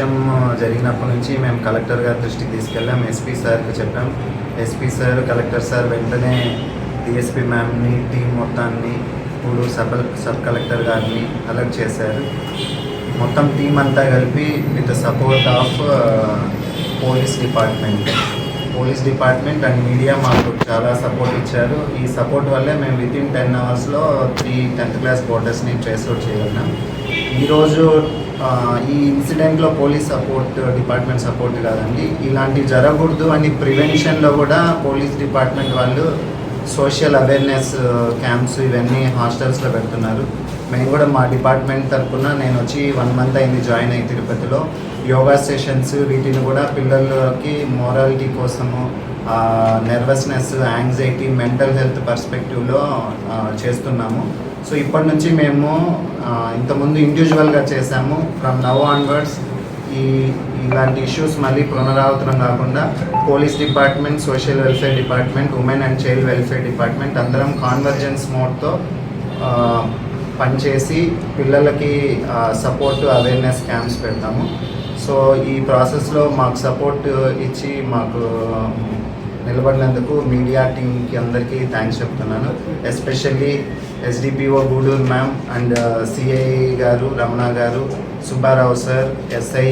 విషయం జరిగినప్పటి నుంచి మేము కలెక్టర్ గారి దృష్టికి తీసుకెళ్ళాం. ఎస్పీ సార్కి చెప్పాం. ఎస్పీ సార్ కలెక్టర్ సార్ వెంటనే డిఎస్పీ మ్యామ్ని టీం మొత్తాన్ని ఇప్పుడు సబ్ సబ్ కలెక్టర్ గారిని అలర్ట్ చేశారు. మొత్తం టీం అంతా కలిపి with support of police department. Police department and media మాకు చాలా సపోర్ట్ ఇచ్చారు. ఈ సపోర్ట్ వల్లే మేము విత్ ఇన్ టెన్ అవర్స్లో త్రీ టెన్త్ క్లాస్ బోర్డర్స్ని ట్రేస్ అవుట్ చేయగలిగాం ఈరోజు ఈ ఇన్సిడెంట్లో పోలీస్ సపోర్ట్ డిపార్ట్మెంట్ సపోర్ట్ కాదండి. ఇలాంటివి జరగకూడదు అని ప్రివెన్షన్లో కూడా పోలీస్ డిపార్ట్మెంట్ వాళ్ళు సోషల్ అవేర్నెస్ క్యాంప్స్ ఇవన్నీ హాస్టల్స్లో పెడుతున్నారు. మేము కూడా మా డిపార్ట్మెంట్ తరఫున నేను వచ్చి వన్ మంత్ అయింది జాయిన్ అయ్యి తిరుపతిలో. యోగా సెషన్స్ వీటిని కూడా పిల్లలకి మోరాలిటీ కోసము నెర్వస్నెస్ యాంగ్జైటీ మెంటల్ హెల్త్ పర్స్పెక్టివ్లో చేస్తున్నాము. సో ఇప్పటి నుంచి మేము ఇంతకుముందు ఇండివిజువల్గా చేసాము ఫ్రమ్ నవ్ ఆన్వర్డ్స్ ఈ ఇలాంటి ఇష్యూస్ మళ్ళీ పునరావృతం కాకుండా police department social welfare department women and child welfare department అందరం కాన్వర్జెన్స్ మోడ్తో పనిచేసి పిల్లలకి సపోర్ట్ అవేర్నెస్ క్యాంప్స్ పెడతాము. సో ఈ ప్రాసెస్లో మాకు సపోర్ట్ ఇచ్చి మాకు నిలబడినందుకు మీడియా టీంకి అందరికీ థ్యాంక్స్ చెప్తున్నాను. Especially SDPO Gudur ma'am and CI గారు రమణ గారు Subbarao sir SI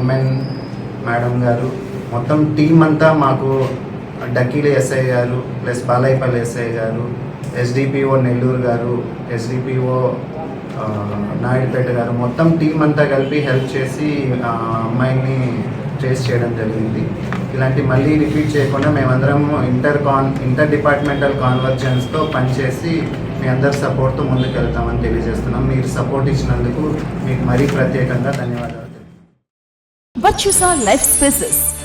women madam గారు మొత్తం టీం అంతా మాకు డకీలు ఎస్ఐ గారు ప్లస్ బాలయ్యపల్లి ఎస్ఐ గారు ఎస్డిపిఓ నెల్లూరు గారు ఎస్డిపిఓ నాయుడుపేట గారు మొత్తం టీం అంతా కలిపి హెల్ప్ చేసి ఆ, అమ్మాయిని ట్రేస్ చేయడం జరిగింది. ఇలాంటి మళ్ళీ రిపీట్ చేయకుండా మేమందరం ఇంటర్ కాన్ ఇంటర్ డిపార్ట్మెంటల్ కాన్వర్జెన్స్తో పనిచేసి మీ అందరి సపోర్ట్తో ముందుకు వెళ్తామని తెలియజేస్తున్నాం. మీరు సపోర్ట్ ఇచ్చినందుకు మీకు మరీ ప్రత్యేకంగా ధన్యవాదాలు. Virtusa life spaces